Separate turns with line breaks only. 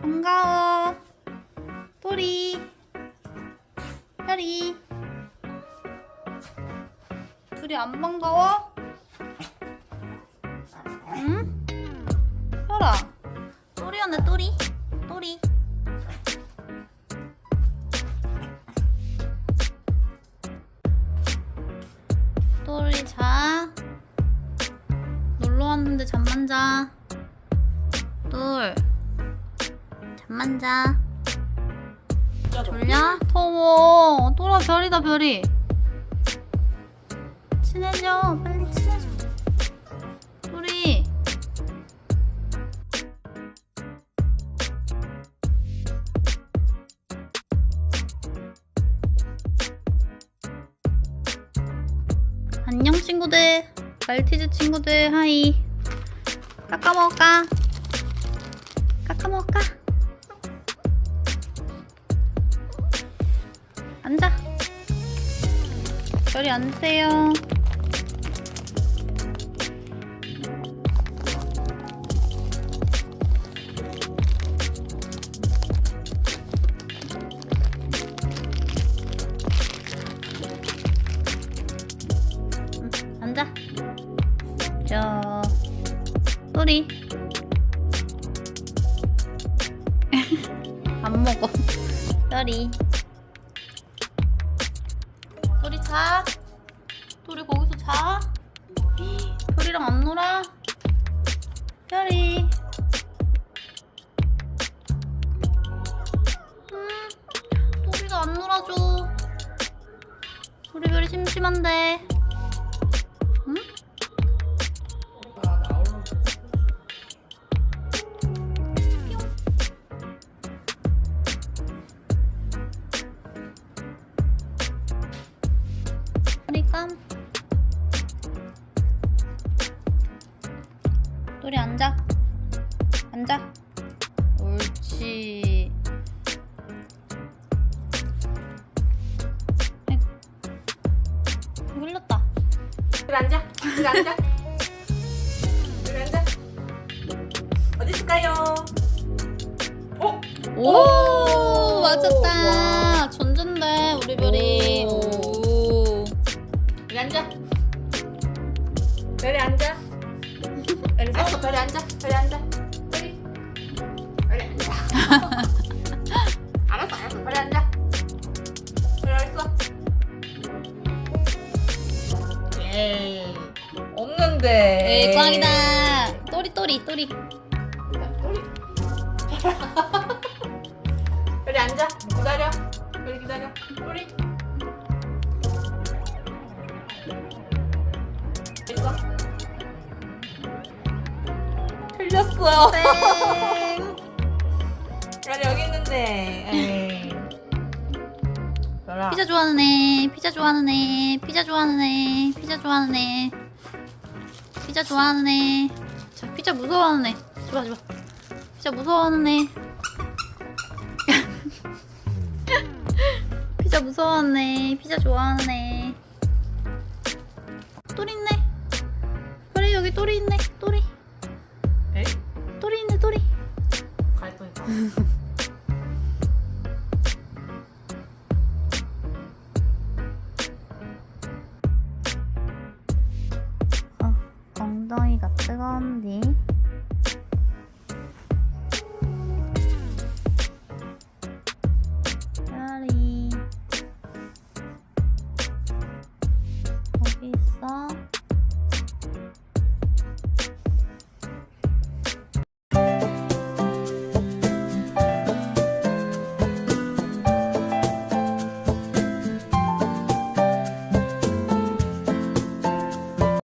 반가워. 또리. 혈이. 둘이 안 반가워? 응? 혈아. 또리였네, 또리. 또리. 또리 왔는데 잠만 자. 똘. 잠만 자. 졸려? 더워. 또라 별이다 별이. 친해져. 빨리 친해져. 우리. 안녕 친구들. 말티즈 친구들 하이. 깎아 먹을까? 깎아 먹을까? 앉아. 별이 앉으세요. 응, 앉아. 저 또리. 안 먹어. 별이. 별이 자. 별이 거기서 자. 별이랑 안 놀아. 별이. 음, 별이가 안 놀아줘. 우리 별이 심심한데. 허리감 또리 앉아 앉아 옳지. 흘렀다
여기 앉아. 여기 앉아. 여기 앉아. 어디 있을까요? 어?
오,
오,
맞았다 전전데 우리 별이
앉아. 별이 앉아. 별이 서 별이 앉아. 별이 앉아. 별이. 별이 앉아. 알았어, 알았어. 별이 앉아. 별이 어딨어? 에이. 없는데.
에이 꽝이다 또리 또리 또리.
별이 앉아. 기다려. 별이 기다려. 우리. 있어. 틀렸어.
땡
별이 여기 있는데. 에이. 별아.
피자 좋아하는 애 피자 좋아하는 애 피자 좋아하는 애 피자 좋아하는 애 피자 좋아하는 애 자, 피자 무서워하는 애 줘봐 줘봐 피자 무서워하는 애 피자 무서워하는 애 피자 좋아하는 애 또리 있네. 그래 여기 또리 있네. 또리.
에이?
또리 있네 또리.
갈거니까.
어, 엉덩이가 뜨거운데 있어?